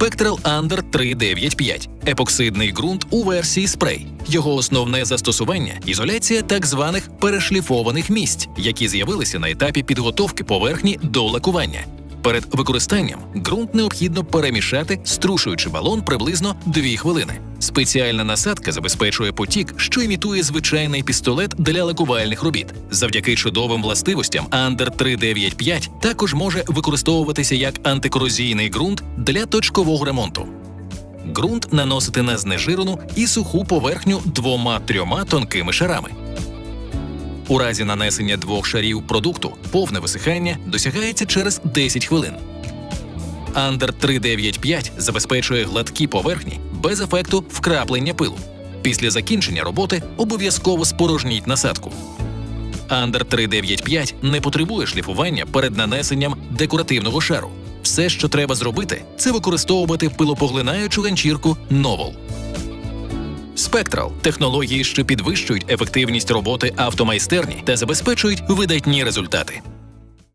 Spectral Under 395 – епоксидний ґрунт у версії спрей. Його основне застосування ізоляція так званих перешліфованих місць, які з'явилися на етапі підготовки поверхні до лакування. Перед використанням ґрунт необхідно перемішати, струшуючи балон приблизно 2 хвилини. Спеціальна насадка забезпечує потік, що імітує звичайний пістолет для лакувальних робіт. Завдяки чудовим властивостям Under 395 також може використовуватися як антикорозійний ґрунт для точкового ремонту. Ґрунт наносити на знежирену і суху поверхню двома-трьома тонкими шарами. У разі нанесення двох шарів продукту повне висихання досягається через 10 хвилин. Under 395 забезпечує гладкі поверхні без ефекту вкраплення пилу. Після закінчення роботи обов'язково спорожніть насадку. Under 395 не потребує шліфування перед нанесенням декоративного шару. Все, що треба зробити, це використовувати пилопоглинаючу ганчірку Novel. Spectral – технології, що підвищують ефективність роботи автомайстерні та забезпечують видатні результати.